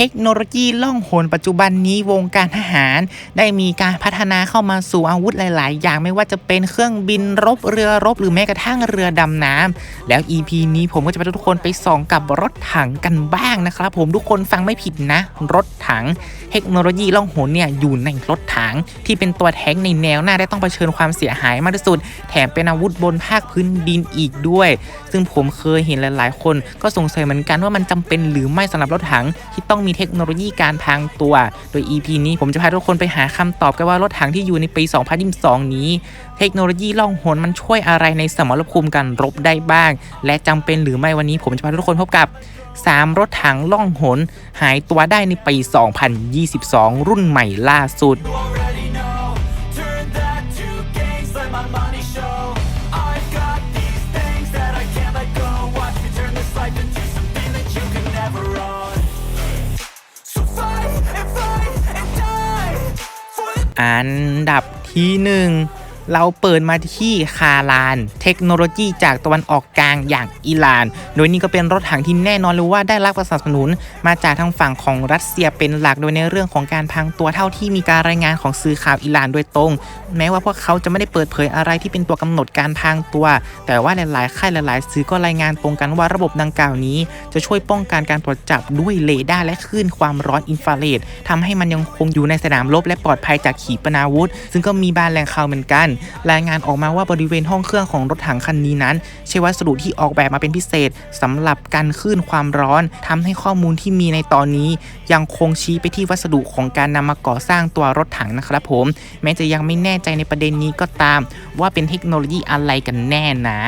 ทคโนโลยีล่องหนปัจจุบันนี้วงการทหาร ได้มีการพัฒนาเข้ามาสู่อาวุธหลาย ๆ อย่างไม่ว่าจะเป็นเครื่องบินรบเรือรบ หรือแม้กระทั่งเรือดำน้ำแล้ว EP นี้ผมก็จะพาทุกคนไปส่องกับรถถังกันบ้างนะครับผมทุกคนฟังไม่ผิดนะ รถถัง เทคโนโลยีล่องหนเนี่ยอยู่ในรถถัง ที่เป็นตัวแท้งในแนวหน้าได้ต้องเผชิญความเสียหายมากที่สุด แถมเป็นอาวุธบนภาคพื้นดินอีกด้วย ซึ่งผมเคยเห็นหลาย ๆ คนก็สงสัยเหมือนกันว่ามันจำเป็นหรือไม่สำหรับรถถังที่ต้องมีเทคโนโลยีการพรางตัว โดย EP นี้ผมจะพาทุกคนไปหาคำตอบกันว่ารถถังที่อยู่ในปี 2022 นี้ เทคโนโลยีล่องหนมันช่วยอะไรในสมรภูมิการรบได้บ้าง และจำเป็นหรือไม่วันนี้ผมจะพาทุกคนพบกับ 3 รถถังล่องหนหายตัวได้ในปี 2022 รุ่นใหม่ล่าสุด อันดับที่หนึ่ง เราเปิดมาที่คาลาน เทคโนโลยีจากตะวันออกกลางอย่างอิหร่าน โดยนี่ก็เป็นรถถังที่แน่นอนเลยว่าได้รับการสนับสนุน มาจากทางฝั่งของรัสเซียเป็นหลักโดยในเรื่องของการพังตัวเท่าที่มีการรายงานของสื่อข่าวอิหร่านโดยตรง แม้ว่าพวกเขาจะไม่ได้เปิดเผยอะไรที่เป็นตัวกำหนดการพังตัว แต่ว่าหลายๆค่ายหลาย ๆ สื่อก็รายงานตรงกันว่าระบบดังกล่าวนี้ จะช่วยป้องกันการตรวจจับด้วยเรดาร์และคลื่นความร้อนอินฟราเรดทำให้มันยังคงอยู่ในสนามรบและปลอดภัยจากขีปนาวุธ ซึ่งก็มีบานแหล่งข่าวเหมือนกันรายงานออกมาว่าบริเวณห้องเครื่องของรถถังคันนี้นั้น ใช้วัสดุที่ออกแบบมาเป็นพิเศษสำหรับการคลื่นความร้อนทำให้ข้อมูลที่มีในตอนนี้ ยังคงชี้ไปที่วัสดุของการนำมาก่อสร้างตัวรถถังนะครับผม แม้จะยังไม่แน่ใจในประเด็นนี้ก็ตาม ว่าเป็นเทคโนโลยีอะไรกันแน่นะ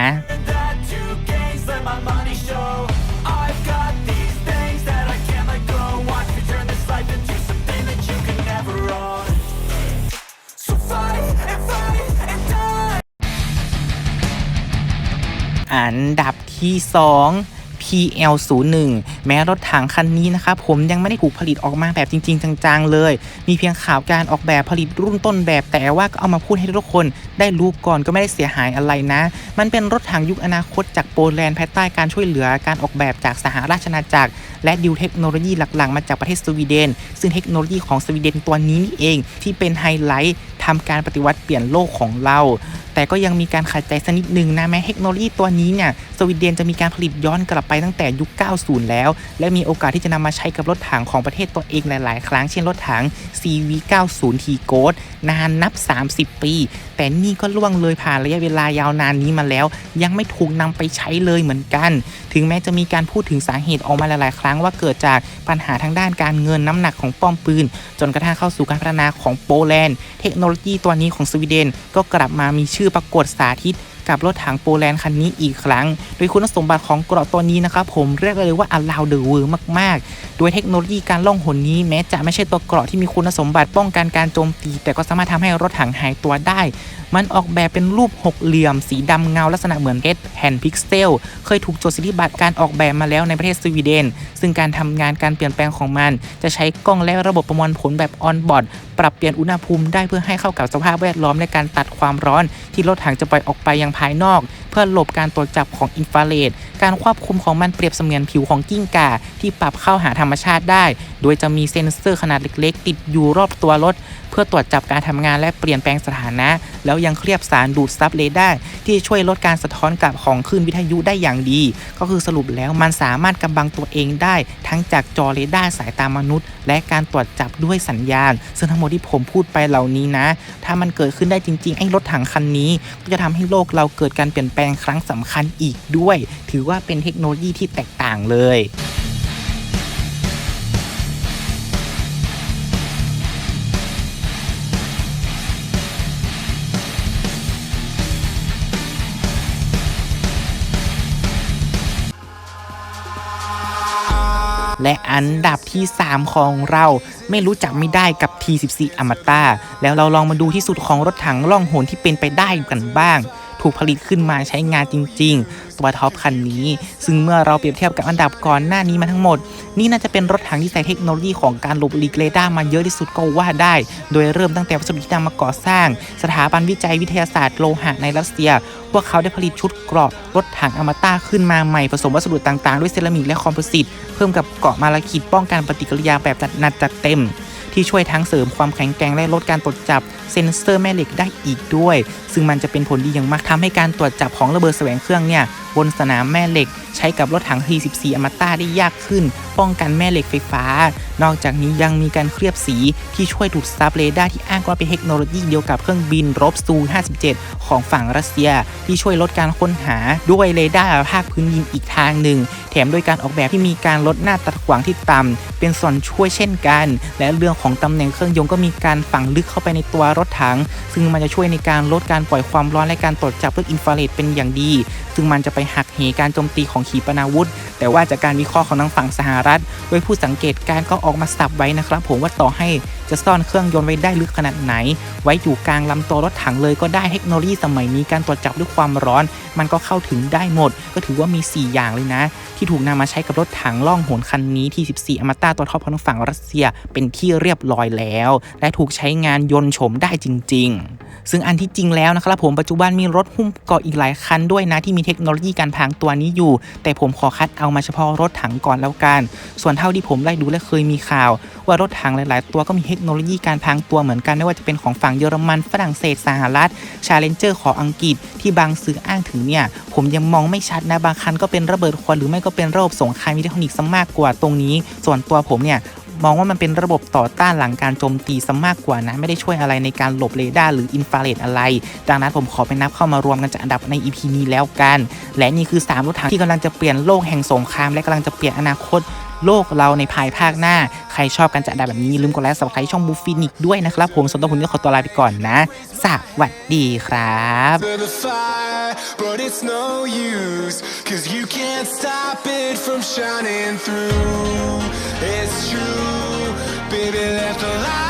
อันดับที่ 2 PL01 แม้รถถังคันนี้นะครับผมยังไม่ได้ถูกผลิตออกมาแบบจริง ๆ จังๆ เลย มีเพียงข่าวการออกแบบผลิตรุ่นต้นแบบ แต่ว่าก็เอามาพูดให้ทุกคนได้รู้ก่อนก็ไม่ได้เสียหายอะไรนะ มันเป็นรถถังยุคอนาคตจากโปแลนด์ภายใต้การช่วยเหลือการออกแบบจากสหราชอาณาจักร และดิวเทคโนโลยีหลักๆ มาจากประเทศสวีเดน ซึ่งเทคโนโลยีของสวีเดนตัวนี้นี่เองที่เป็นไฮไลท์ทำการปฏิวัติเปลี่ยนโลกของเรา แต่ก็ยังมีการขัดใจสักนิดนึงนะแม้เทคโนโลยีตัวนี้เนี่ย วีเดนจะมีการผลิตย้อนกลับไปตั้งแต่ยุค 90 แล้ว และมีโอกาสที่จะนำมาใช้กับรถถังของประเทศตัวเองหลาย ๆ ครั้งเช่นรถถัง CV90 t g o a t นานนับ 30 ปี แต่นี่ก็ล่วงเลยผ่านระยะเวลายาวนานนี้มาแล้ว ยังไม่ถูกนำไปใช้เลยเหมือนกัน ถึงแม้จะมีการพูดถึงสาเหตุออกมาหลาย ๆ ครั้งว่าเกิดจากปัญหาทางด้านการเงินน้ำหนักของป้อมปืน จนกระทั่งเข้าสู่การพัฒนาของโปแลนด์ เทคโนโลยีตัวนี้ของสวีเดนก็กลับมามีชื่อปรากฏสาธิต กับรถถังโปแลนด์คันนี้อีกครั้ง โดยคุณสมบัติของเกราะตัวนี้นะครับผมเรียกเลยว่าอลาวเดอะเวอร์มากๆโดยเทคโนโลยีการล่องหนนี้แม้จะไม่ใช่ตัวเกราะที่มีคุณสมบัติป้องกันการโจมตี แต่ก็สามารถทำให้รถถังหายตัวได้ มันออกแบบเป็นรูปหกเหลี่ยม สีดำเงาลักษณะเหมือนเพชรแผ่นพิกเซล เคยถูกจดสิทธิบัตรการออกแบบมาแล้วในประเทศสวีเดน ซึ่งการทำงานการเปลี่ยนแปลงของมัน จะใช้กล้องและระบบประมวลผลแบบออนบอร์ดปรับเปลี่ยนอุณหภูมิได้เพื่อให้เข้ากับสภาพแวดล้อมในการตัดความร้อน ที่รถถังจะปล่อยออกไปยังภายนอก เพื่อหลบการตรวจจับของอินฟราเรด การควบคุมของมันเปรียบเสมือนผิวของกิ้งก่า ที่ปรับเข้าหาธรรมชาติได้ โดยจะมีเซ็นเซอร์ขนาดเล็ก ๆ ติดอยู่รอบตัวรถเพื่อตรวจจับการทำงานและเปลี่ยนแปลงสถานะ แล้วยังเคลือบสารดูดซับเรดาร์ที่ช่วยลดการสะท้อนกลับของคลื่นวิทยุได้อย่างดี ก็คือสรุปแล้วมันสามารถกำบังตัวเองได้ ทั้งจากจอเรดาร์สายตามนุษย์ และการตรวจจับด้วยสัญญาณ ซึ่งทั้งหมดที่ผมพูดไปเหล่านี้นะ ถ้ามันเกิดขึ้นได้จริง ๆ ไอ้รถถังคันนี้ ก็จะทำให้โลกเราเกิดการเปลี่ยนแปลงครั้งสำคัญอีกด้วย ถือว่าเป็นเทคโนโลยีที่แตกต่างเลย และอันดับที่ 3 ของเราไม่รู้จักไม่ได้กับ T14 อมตะแล้วเราลองมาดูที่สุดของรถถังล่องหนที่เป็นไปได้กันบ้าง ถูกผลิตขึ้นมาใช้งานจริง ๆ ตัวท็อปคันนี้ ซึ่งเมื่อเราเปรียบเทียบกับอันดับก่อนหน้านี้มาทั้งหมด นี่น่าจะเป็นรถถังที่ใส่เทคโนโลยีของการหลบหลีกเรดาร์มาเยอะที่สุดก็ว่าได้ โดยเริ่มตั้งแต่วัสดุที่นำมาก่อสร้าง สถาบันวิจัยวิทยาศาสตร์โลหะในรัสเซีย พวกเขาได้ผลิตชุดเกราะรถถังอมตะขึ้นมาใหม่ผสมวัสดุต่างๆ ด้วยเซรามิกและคอมโพสิต เพิ่มกับเกราะมาลาคิดป้องกันปฏิกิริยาแบบจัดหนักจัดเต็ม ที่ช่วยทั้งเสริมความแข็งแกร่งและลดการตรวจจับเซ็นเซอร์แม่เหล็กได้อีกด้วย ซึ่งมันจะเป็นผลดีอย่างมากทำให้การตรวจจับของระเบิดแสวงเครื่องเนี่ย บนสนามแม่เหล็ก ใช้กับรถถัง T14 อมตะได้ยากขึ้น ป้องกันแม่เหล็กไฟฟ้า นอกจากนี้ยังมีการเคลือบสีที่ช่วยดูดซับเรดาร์ที่อ้างว่าเป็นเทคโนโลยีเดียวกับเครื่องบินรบซู57 ของฝั่งรัสเซีย ที่ช่วยลดการค้นหาด้วยเรดาร์ภาคพื้นดินอีกทางหนึ่ง แถมด้วยการออกแบบที่มีการลดหน้าตัดขวางที่ต่ำเป็นส่วนช่วยเช่นกัน และเรื่องของตำแหน่งเครื่องยนต์ก็มีการฝังลึกเข้าไปในตัวรถถัง ซึ่งมันจะช่วยในการลดการปล่อยความร้อนและการตรวจจับด้วยอินฟราเรดเป็นอย่างดีซึ่งมันจะไปหักเหการโจมตีของขีปนาวุธ แต่ว่าจากการวิเคราะห์ของทางฝั่งสหรัฐ โดยผู้สังเกตการณ์ก็ออกมาสับไว้นะครับ ผมว่าต่อให้จะซ่อนเครื่องยนต์ไว้ได้ลึกขนาดไหน ไว้อยู่กลางลำตัวรถถังเลยก็ได้เทคโนโลยีสมัยนี้การตรวจจับด้วยความร้อน มันก็เข้าถึงได้หมด ก็ถือว่ามี 4 อย่างเลยนะ ที่ถูกนำมาใช้กับรถถังล่องหนคันนี้ที่14อมตะตัวท็อปของทางฝั่งรัสเซียเป็นที่เรียบร้อยแล้ว และถูกใช้งานยนต์โฉมได้จริง ๆ ซึ่งอันที่จริงแล้วนะครับผมปัจจุบันมีรถหุ้มเกาะอีกหลายคันด้วยนะที่มีเทคโนโลยีการพรางตัวนี้อยู่ แต่ผมขอคัดเอามาเฉพาะรถถังก่อนแล้วกัน ส่วนเท่าที่ผมไล่ดูและเคยมีข่าว ว่ารถถังหลาย ๆ ตัวก็มีเทคโนโลยีการพรางตัวเหมือนกันไม่ว่าจะเป็นของฝั่งเยอรมันฝรั่งเศสสหรัฐชาเลนเจอร์ของอังกฤษที่บางสื่ออ้างถึงเนี่ยผมยังมองไม่ชัดนะบางคันก็เป็นระเบิดควันหรือไม่ก็เป็นระบบสงครามอิเล็กทรอนิกส์ซะมากกว่าตรงนี้ ส่วนตัวผมเนี่ย มองว่ามันเป็นระบบต่อต้านหลังการโจมตีซะมากกว่านะ ไม่ได้ช่วยอะไรในการหลบเรดาร์หรืออินฟราเรดอะไร ดังนั้นผมขอไปนับเข้ามารวมกันจากอันดับใน EP นี้แล้วกัน และนี่คือ 3รถถังที่กำลังจะเปลี่ยนโลกแห่งสงคราม และกำลังจะเปลี่ยนอนาคต โลกเราในภายภาคหน้า ใครชอบการจัดอันดับแบบนี้อย่าลืมกดไลค์สับสไครต์ช่องบูฟินิกด้วยนะครับ ผมส่วนตัวผมก็ขอตัวลาไปก่อนนะสวัสดีครับ to the fire, but it's no use. Cause you can't stop it from shining through. It's true, baby, let the light.